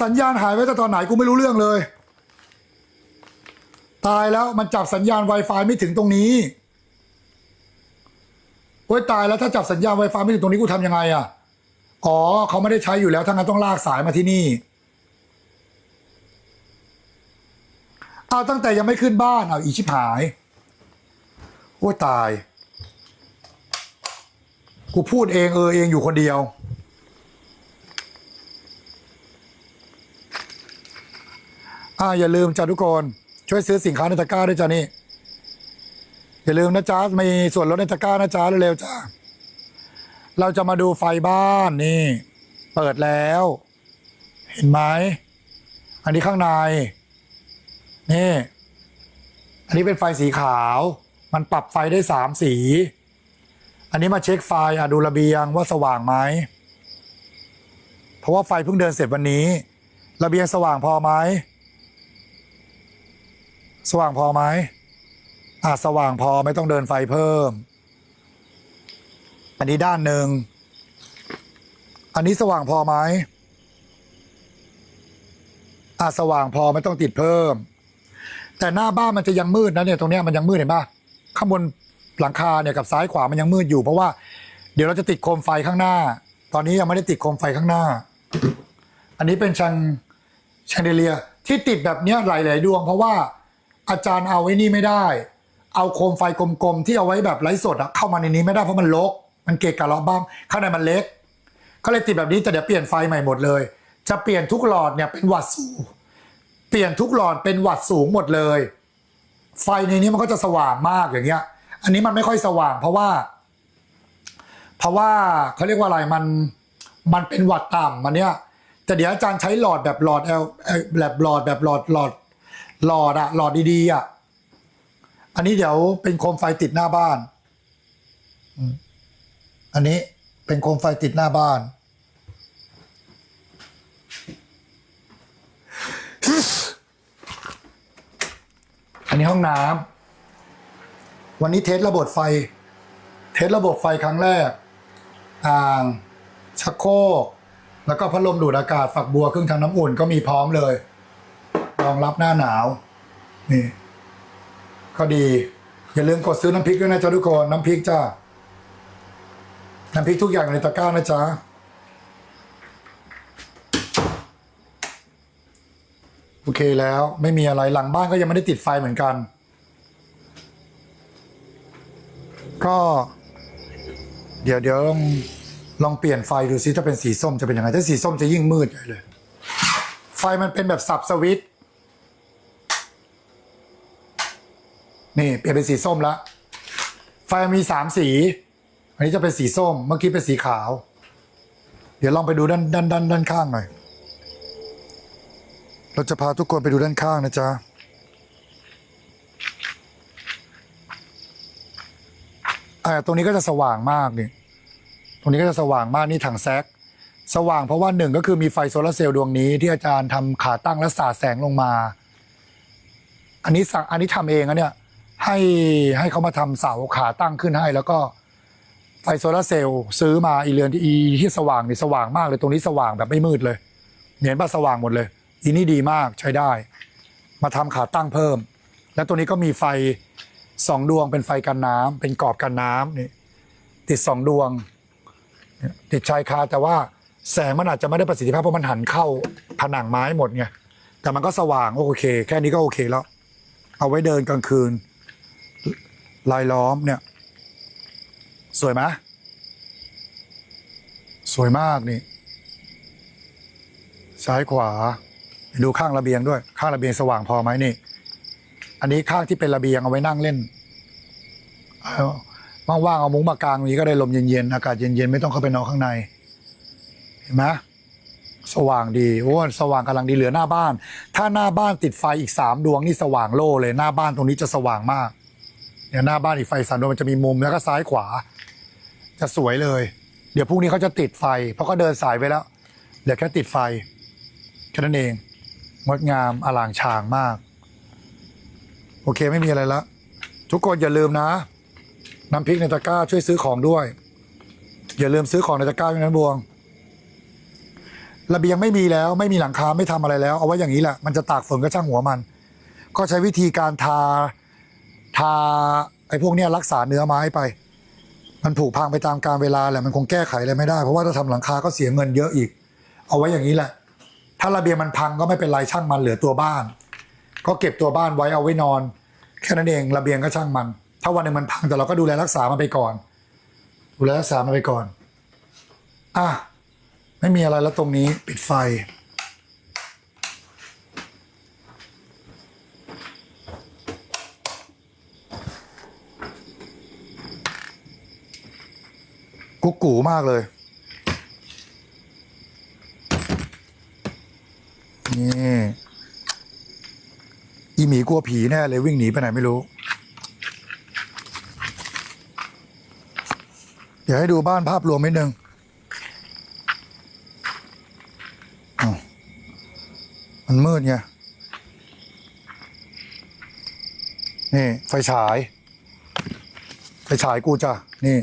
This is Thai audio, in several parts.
สัญญาณหายไปแต่ตอนไหนกูไม่รู้เรื่องเลย ตายแล้วมันจับสัญญาณ Wi-Fi ไม่ถึงตรงนี้โอ้ยตายแล้วถ้าจับสัญญาณ Wi-Fi ไม่ถึงตรงนี้กูทำยังไงอะอ๋อเขาไม่ได้ใช้อยู่แล้วทั้งนั้นต้องลากสายมาที่นี่เอาตั้งแต่ยังไม่ขึ้นบ้านเอาอีชิบหายโอ้ยตาย กูพูดเองเออเองอยู่คนเดียว อ่าอย่าลืมจ้าทุกคนช่วยซื้อสินค้าในตะกร้าด้วยจ้านี่ อย่าลืมนะจ๊ะมีส่วนลดในตะกร้านะจ๊ะเร็วๆจ้าเราจะมาดูไฟบ้านนี่ เปิดแล้ว เห็นไหมอันนี้ข้างใน นี่ อันนี้เป็นไฟสีขาว มันปรับไฟได้สามสี อันนี้มาเช็คไฟอะดูระเบียงว่าสว่างไหมเพราะว่าไฟเพิ่งเดินเสร็จวันนี้ ระเบียงสว่างพอไหม สว่างพอไหมอะสว่างพอไม่ต้องเดินไฟเพิ่ม อันนี้ด้านหนึ่ง อันนี้สว่างพอไหมอะสว่างพอไม่ต้องติดเพิ่ม แต่หน้าบ้านมันจะยังมืดนะเนี่ยตรงเนี้ยมันยังมืดเห็นปะข้างบนหลังคาเนี่ยกับซ้ายขวามันยังมืดอยู่ เพราะว่าเดี๋ยวเราจะติดโคมไฟข้างหน้า ตอนนี้ยังไม่ได้ติดโคมไฟข้างหน้า อันนี้เป็นชังชังเดเลียที่ติดแบบเนี้ยหลายๆดวง เพราะว่า อาจารย์เอาไว้นี่ไม่ได้ เอาโคมไฟกลมๆ ที่เอาไว้แบบไร้สดอะเข้ามาในนี้ไม่ได้เพราะมันรกมันเกะกะล้อบ้างข้างในมันเล็ก ก็เลยติดแบบนี้แต่เดี๋ยวเปลี่ยนไฟใหม่หมดเลย จะเปลี่ยนทุกหลอดเนี่ยเป็นวัตต์สูงเปลี่ยนทุกหลอดเป็นวัตต์สูงหมดเลย ไฟในนี้มันก็จะสว่างมากอย่างเงี้ย อันนี้มันไม่ค่อยสว่าง เพราะว่า เพราะว่าเขาเรียกว่าอะไรมันมันเป็นวัตต์ต่ำมันเนี้ยแต่เดี๋ยวอาจารย์ใช้หลอดแบบหลอดเอลแบบหลอดแบบหลอดหลอด หลอดอะหลอดดีๆอะอันนี้เดี๋ยวเป็นโคมไฟติดหน้าบ้าน อันนี้เป็นโคมไฟติดหน้าบ้าน อันนี้ห้องน้ำ วันนี้เทสระบบไฟ เทสระบบไฟครั้งแรก อ่างชักโครกแล้วก็พัดลมดูดอากาศฝักบัวเครื่องทำน้ำอุ่นก็มีพร้อมเลย รองรับหน้าหนาว นี่ ก็ดี อย่าลืมกดซื้อน้ำพริกด้วยนะจ๊ะทุกคนน้ำพริกจ้าน้ำพริกทุกอย่างในตะกร้านะจ๊ะโอเคแล้วไม่มีอะไรหลังบ้านก็ยังไม่ได้ติดไฟเหมือนกัน ก็ เดี๋ยวเดี๋ยวลองลองเปลี่ยนไฟดูซิถ้าเป็นสีส้มจะเป็นยังไงถ้าสีส้มจะยิ่งมืดเลย ไฟมันเป็นแบบสับสวิตช์ นี่เปลี่ยนเป็นสีส้มแล้วไฟมีสามสี อันนี้จะเป็นสีส้ม เมื่อกี้เป็นสีขาว เดี๋ยวลองไปดูด้านด้านด้านด้านข้างหน่อย เราจะพาทุกคนไปดูด้านข้างนะจ๊ะอ่าตรงนี้ก็จะสว่างมากนี่ ตรงนี้ก็จะสว่างมากนี่ถังแซก สว่างเพราะว่าหนึ่งก็คือมีไฟโซลาร์เซลล์ดวงนี้ ที่อาจารย์ทำขาตั้งและสาดแสงลงมา อันนี้สั่งอันนี้ทำเองนะเนี่ย ให้ให้เขามาทำเสาขาตั้งขึ้นให้ แล้วก็ไฟโซลาร์เซลล์ซื้อมาอีเรือนที่อีที่สว่างนี่สว่างมากเลยตรงนี้สว่างแบบไม่มืดเลยเห็นป่ะสว่างหมดเลย อีนี่ดีมากใช้ได้ มาทำขาตั้งเพิ่ม แล้วตัวนี้ก็มีไฟสองดวงเป็นไฟกันน้ำเป็นกรอบกันน้ำนี่ติดสองดวง ติดชายคาแต่ว่าแสงมันอาจจะไม่ได้ประสิทธิภาพเพราะมันหันเข้าผนังไม้หมดไงแต่มันก็สว่างโอเค แค่นี้ก็โอเคแล้ว เอาไว้เดินกลางคืน ลายล้อมเนี่ย สวยไหมสวยมากนี่ ซ้ายขวา ดูข้างระเบียงด้วย ข้างระเบียงสว่างพอไหมนี่ อันนี้ข้างที่เป็นระเบียงเอาไว้นั่งเล่นเอาว่างๆเอามุ้งมากางตรงนี้ก็ได้ลมเย็นๆอากาศเย็นๆไม่ต้องเข้าไปนอนข้างใน เห็นไหมสว่างดีโอ้สว่างกำลังดีเหลือหน้าบ้าน ถ้าหน้าบ้านติดไฟอีกสามดวงนี่สว่างโล่เลยหน้าบ้านตรงนี้จะสว่างมาก เนี่ยหน้าบ้านอีกไฟสามดวงมันจะมีมุมแล้วก็ซ้ายขวา จะสวยเลย เดี๋ยวพรุ่งนี้เขาจะติดไฟ เพราะก็เดินสายไปแล้วเหลือแค่ติดไฟแค่นั้นเองงดงามอลางชางมาก โอเคไม่มีอะไรละทุกคนอย่าลืมนะน้ำพริกในตะกร้าช่วยซื้อของด้วย อย่าลืมซื้อของในตะกร้าด้วยนะบวงระเบียงไม่มีแล้วไม่มีหลังคาไม่ทำอะไรแล้ว เอาไว้อย่างนี้แหละมันจะตากฝนก็ช่างหัวมัน ก็ใช้วิธีการทา ทาไอ้พวกเนี้ยรักษาเนื้อไม้ไป มันผุพังไปตามกาลเวลาแหละมันคงแก้ไขอะไรไม่ได้ เพราะว่าถ้าทำหลังคาก็เสียเงินเยอะอีก เอาไว้อย่างนี้แหละ ถ้าระเบียงมันพังก็ไม่เป็นไรช่างมันเหลือตัวบ้าน ก็เก็บตัวบ้านไว้เอาไว้นอน แค่นั้นเองระเบียงก็ช่างมัน ถ้าวันหนึ่งมันพังแต่เราก็ดูแลรักษามันไปก่อน ดูแลรักษามันไปก่อนอะไม่มีอะไรแล้วตรงนี้ปิดไฟ กุ๊กกูมากเลย นี่อีหมีกลัวผีแน่เลยวิ่งหนีไปไหนไม่รู้ เดี๋ยวให้ดูบ้านภาพรวมนิดนึงมันมืดไง นี่ ไฟฉาย ไฟฉายกูจ้ะ นี่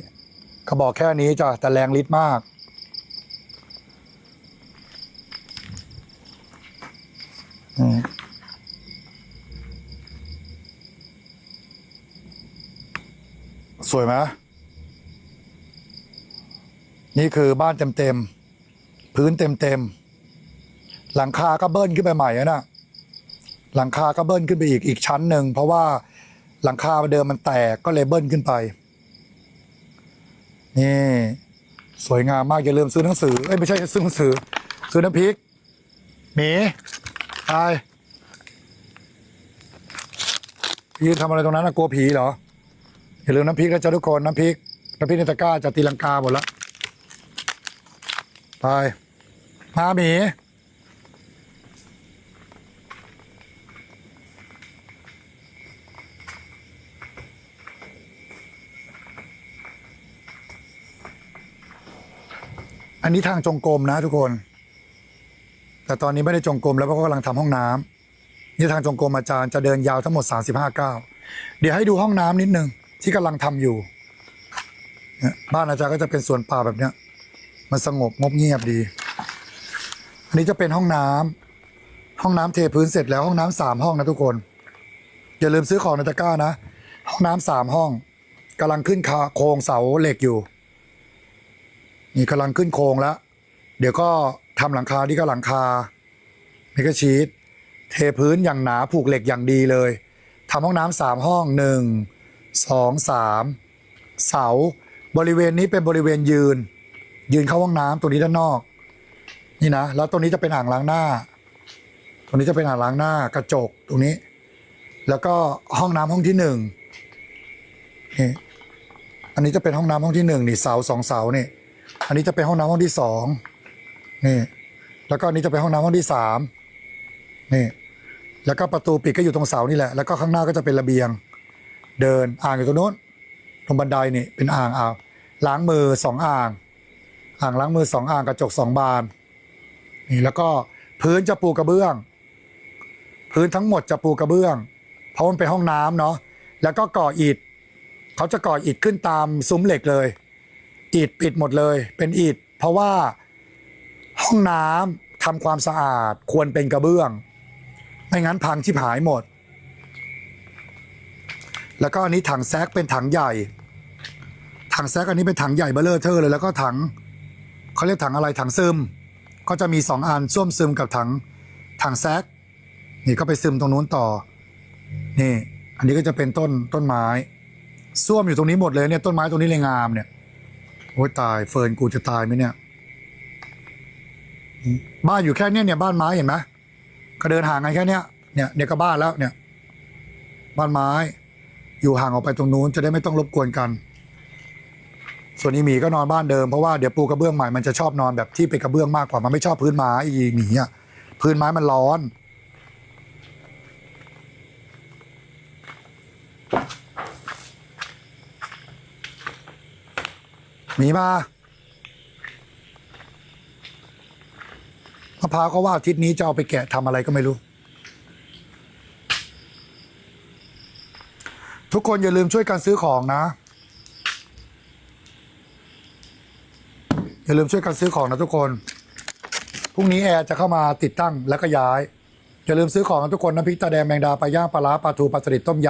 กระบอกแค่นี้จ้ะแต่แรงลิตรมาก สวยไหมนี่คือบ้านเต็มๆ พื้นเต็มๆ หลังคาก็เบิ้ลขึ้นไปใหม่นะ หลังคาก็เบิ้ลขึ้นไปอีกอีกชั้นหนึ่ง เพราะว่าหลังคาเดิมมันแตกก็เลยเบิ้ลขึ้นไป นี่สวยงามมากอย่าลืมซื้อหนังสือเอ้ยไม่ใช่ซื้อหนังสือ ซื้อน้ำพริกหมีตายยืนทำอะไรตรงนั้นนะกลัวผีเหรออย่าลืมน้ำพริกนะจ๊ะทุกคนน้ำพริกน้ำพริกในตะกร้าจะตีลังกาหมดแล้วไปมาหมี นนี้ทางจงกรมนะทุกคน แต่ตอนนี้ไม่ได้จงกรมแล้วเพราะกำลังทำห้องน้ำนี่ทางจงกรมอาจารย์จะเดินยาวทั้งหมด 35ก้าวเดี๋ยวให้ดูห้องน้ำนิดนึงที่กำลังทำอยู่บ้านอาจารย์ก็จะเป็นสวนป่าแบบเนี้ย มันสงบงบเงียบดี อันนี้จะเป็นห้องน้ำห้องน้ำเทพื้นเสร็จแล้วห้องน้ำสามห้องนะทุกคน อย่าลืมซื้อของในตะกร้านะ ห้องน้ำสามห้องกำลังขึ้นคาโครงเสาเหล็กอยู่ นี่กำลังขึ้นโครงแล้ว เดี๋ยวก็ทำหลังคาที่ก็หลังคาเมกะชีตเทพื้นอย่างหนาผูกเหล็กอย่างดีเลยทำห้องน้ำสามห้องหนึ่งสองสามเสาบริเวณนี้เป็นบริเวณยืน ยืนเข้าห้องน้ำตัวนี้ด้านนอก นี่นะแล้วตัวนี้จะเป็นอ่างล้างหน้า ตัวนี้จะเป็นอ่างล้างหน้ากระจกตรงนี้ แล้วก็ห้องน้ำห้องที่หนึ่งนี่อันนี้จะเป็นห้องน้ำห้องที่หนึ่งนี่เสาสองเสานี่ อันนี้จะเป็นห้องน้ำห้องที่สองนี่ แล้วก็อันนี้จะเป็นห้องน้ำห้องที่สามนี่ แล้วก็ประตูปิดก็อยู่ตรงเสานี่แหละ แล้วก็ข้างหน้าก็จะเป็นระเบียง เดินอ่างอยู่ตรงนู้นตรงบันไดนี่เป็นอ่างอ่างล้างมือสองอ่าง อ่างล้างมือสองอ่างกระจกสองบาน นี่แล้วก็พื้นจะปูกระเบื้อง พื้นทั้งหมดจะปูกระเบื้อง เพราะมันเป็นห้องน้ำเนาะแล้วก็ก่ออิฐเขาจะก่ออิฐขึ้นตามซุ้มเหล็กเลย อิฐปิดหมดเลย เป็นอิฐเพราะว่าห้องน้ำทำความสะอาดควรเป็นกระเบื้อง ไม่งั้นพังชิบหายหมด แล้วก็อันนี้ถังแซกเป็นถังใหญ่ ถังแซกอันนี้เป็นถังใหญ่เบลเลอร์เทอร์เลยแล้วก็ถังเขาเรียกถังอะไรถังซึม ก็จะมีสองอันส้วมซึมกับถังถังแซกนี่ก็ไปซึมตรงนู้นต่อ นี่ อันนี้ก็จะเป็นต้นต้นไม้ส้วมอยู่ตรงนี้หมดเลยเนี่ยต้นไม้ตรงนี้เลยงามเนี่ย อ้ยตายเฟิร์นกูจะตายไหมเนี่ย บ้านอยู่แค่เนี้ยเนี่ยบ้านไม้เห็นไหมก็เดินห่างกันแค่เนี้ยเนี่ยเดี๋ยก็บ้านแล้วเนี่ย บ้านไม้ อยู่ห่างออกไปตรงนู้นจะได้ไม่ต้องรบกวนกัน ส่วนอีหมีก็นอนบ้านเดิมเพราะว่าเดี๋ยวปูกระเบื้องใหม่มันจะชอบนอนแบบที่เป็นกระเบื้องมากกว่ามันไม่ชอบพื้นไม้อีหมีอะพื้นไม้มันร้อน มีมามะพร้าวก็ว่าอาทิตย์นี้จะเอาไปแกะทำอะไรก็ไม่รู้ ทุกคนอย่าลืมช่วยกันซื้อของนะ อย่าลืมช่วยกันซื้อของนะทุกคน พรุ่งนี้แอร์จะเข้ามาติดตั้งแล้วก็ย้าย อย่าลืมซื้อของกันทุกคนน้ำพริกตาแดงแมงดาปลาย่างปลาร้าปลาทูปลาสลิดต้มย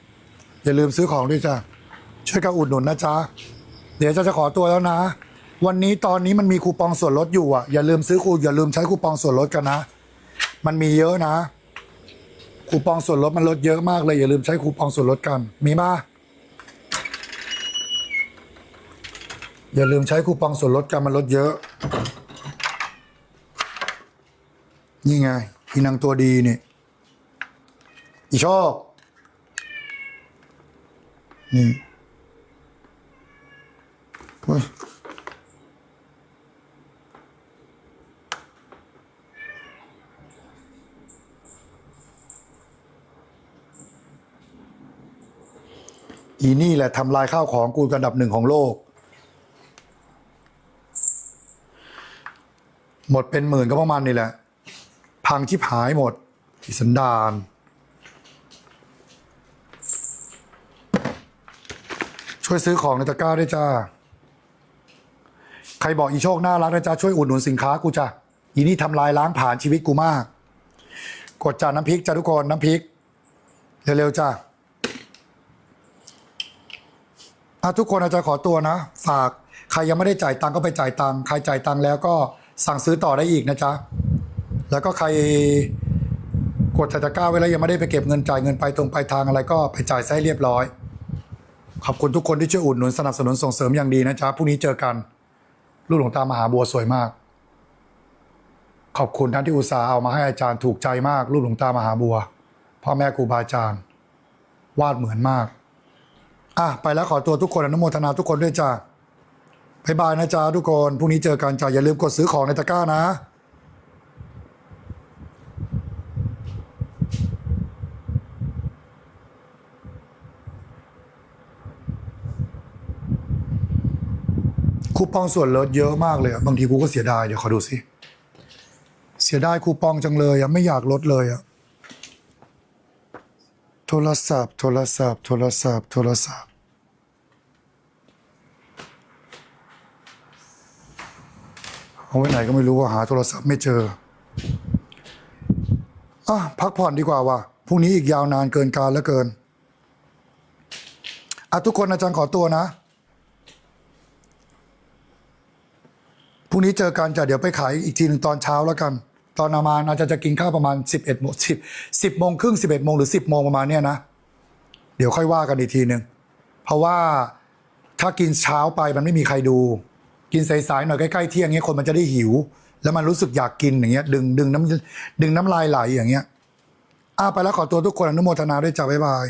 ำอย่าลืมซื้อของด้วยจ้ะช่วยกันอุดหนุนนะจ๊ะ เดี๋ยวจะจะขอตัวแล้วนะ วันนี้ตอนนี้มันมีคูปองส่วนลดอยู่อะอย่าลืมซื้อคูอย่าลืมใช้คูปองส่วนลดกันนะ มันมีเยอะนะ คูปองส่วนลดมันลดเยอะมากเลยอย่าลืมใช้คูปองส่วนลดกัน มีมาอย่าลืมใช้คูปองส่วนลดกันมันลดเยอะ นี่ไงอีนางตัวดีนี่อีชอบนี่ เฮ้ยอีนี่แหละทำลายข้าวของกูระดับหนึ่งของโลก หมดเป็นหมื่นก็ประมาณนี่แหละ พังชิบหายหมดที่สันดานช่วยซื้อของในตะกร้าด้วยจ้า ใครบอกอีโชคน่ารักนะจ๊ะช่วยอุดหนุนสินค้ากูจ้ะอีนี่ทำลายล้างผ่านชีวิตกูมาก กดจาน้ำพริกจ้าทุกคนน้ำพริกเร็วๆจ้าอะทุกคนอาจารย์ขอตัวนะ ฝากใครยังไม่ได้จ่ายตังค์ก็ไปจ่ายตังค์ใครจ่ายตังค์แล้วก็สั่งซื้อต่อได้อีกนะจ๊ะแล้วก็ใครกดใส่ตะกร้าไว้แล้วยังไม่ได้ไปเก็บเงินจ่ายเงินไปตรงไปลายทางอะไรก็ไปจ่ายซะให้เรียบร้อย ขอบคุณทุกคนที่ช่วยอุดหนุนสนับสนุนส่งเสริมอย่างดีนะจ๊ะพรุ่งนี้เจอกัน ลูกหลวงตามหาบัวสวยมาก ขอบคุณท่านที่อุตส่าห์เอามาให้อาจารย์ถูกใจมากลูกหลวงตามหาบัวพ่อแม่ครูบาอาจารย์ วาดเหมือนมาก อะ ไปแล้วขอตัวทุกคนอนุโมทนาทุกคนด้วยจ้าบายบายนะจ๊ะทุกคนพรุ่งนี้เจอกันจ้าอย่าลืมกดซื้อของในตะกร้านะ ปองส่วนลดเยอะมากเลยอะบางทีกูก็เสียดายเดี๋ยวขอดูสิ เสียดายคูปองจังเลยอะไม่อยากลดเลยอะโทรศัพท์ โทรศัพท์ โทรศัพท์ โทรศัพท์ เอาไว้ไหนก็ไม่รู้ว่าหาโทรศัพท์ไม่เจออะพักผ่อนดีกว่าว่ะพรุ่งนี้อีกยาวนานเกินการแล้วเกินอะทุกคนอาจารย์ขอตัวนะ พรุ่งนี้เจอกันจะเดี๋ยวไปขายอีกทีหนึ่งตอนเช้าแล้วกัน ตอนประมาณอาจจะจะกินข้าวประมาณ 11โมง10 10โมงครึ่ง11โมงหรือ 10โมงประมาณเนี้ยนะ เดี๋ยวค่อยว่ากันอีกทีหนึ่งเพราะว่าถ้ากินเช้าไปมันไม่มีใครดู กินสายๆหน่อยใกล้ๆเที่ยงเงี้ยคนมันจะได้หิว แล้วมันรู้สึกอยากกินอย่างเงี้ย ดึงดึงน้ำดึงน้ำลายไหลอย่างเงี้ยอะไปแล้วขอตัวทุกคนอนุโมทนาด้วยจ้าบ๊ายบาย